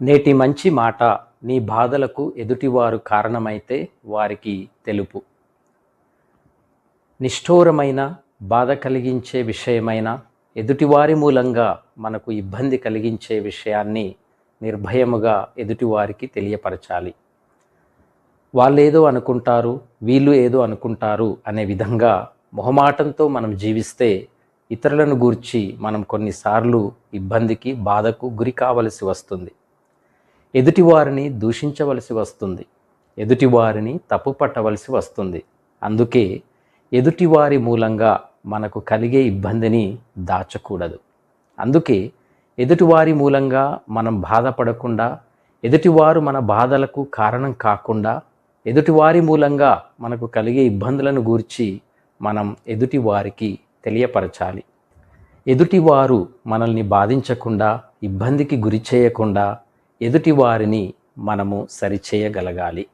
నేటి మంచి మాట నీ బాధలకు ఎదుటివారు కారణమైతే వారికి తెలుపు. నిష్ఠూరమైన బాధ కలిగించే విషయమైన ఎదుటివారి మూలంగా మనకు ఇబ్బంది కలిగించే విషయాన్ని నిర్భయముగా ఎదుటివారికి తెలియపరచాలి. వాళ్ళేదో అనుకుంటారు వీళ్ళు ఏదో అనుకుంటారు అనే విధంగా మొహమాటంతో మనం జీవిస్తే ఇతరులను గూర్చి మనం కొన్నిసార్లు ఇబ్బందికి బాధకు గురి కావలసి వస్తుంది. ఎదుటివారిని దూషించవలసి వస్తుంది. ఎదుటివారిని తప్పు పట్టవలసి వస్తుంది. అందుకే ఎదుటివారి మూలంగా మనకు కలిగే ఇబ్బందిని దాచకూడదు. అందుకే ఎదుటివారి మూలంగా మనం బాధపడకుండా ఎదుటివారు మన బాధలకు కారణం కాకుండా ఎదుటివారి మూలంగా మనకు కలిగే ఇబ్బందులను గూర్చి మనం ఎదుటివారికి తెలియపరచాలి. ఎదుటివారు మనల్ని బాధించకుండా ఇబ్బందికి గురి చేయకుండా ఎదుటివారిని మనము సరిచేయగలగాలి.